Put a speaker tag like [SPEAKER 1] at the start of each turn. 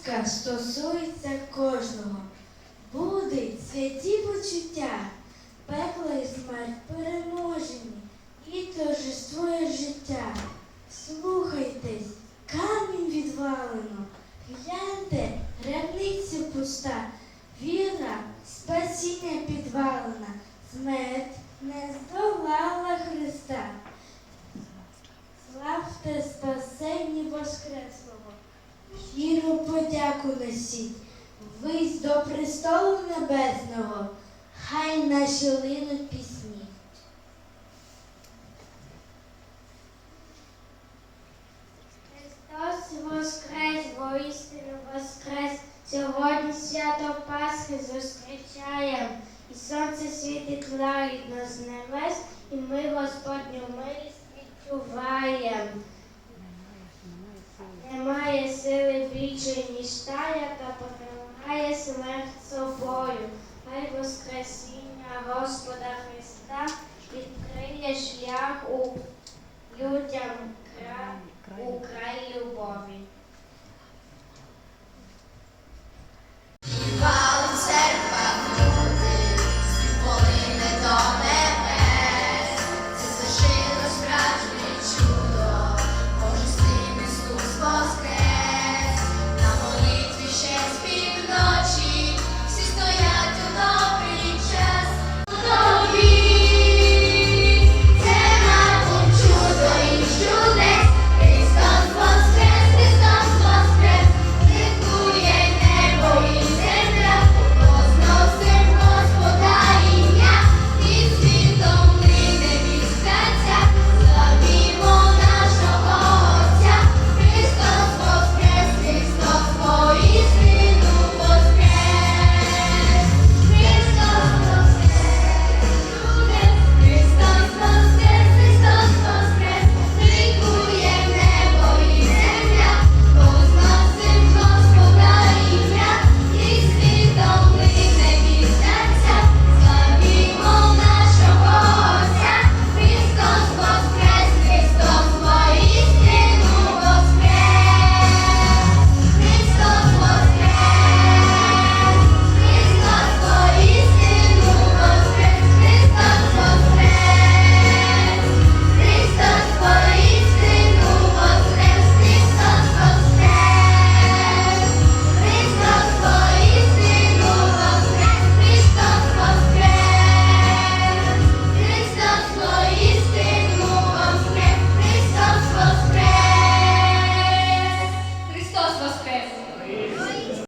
[SPEAKER 1] звістка стосується кожного. Будуть святі почуття, пекло і смерть переможені, і торжествує життя. Слухайтесь, камінь відвалено, гляньте, гребниця пуста, віра, спасіння підвалена, смерть не здолала Христа. Славте спасенні Воскреслого, щиру подяку несіть, вись до престолу небесного, хай наші линуть пісні.
[SPEAKER 2] Христос воскрес, воістину воскрес. Сьогодні свято Пасхи зустрічаєм. І сонце світить лагідно з небес, і ми Господню милість відчуваєм. Смерть собою. Хай Воскресіння Господа Христа відкриє шлях у людям кра...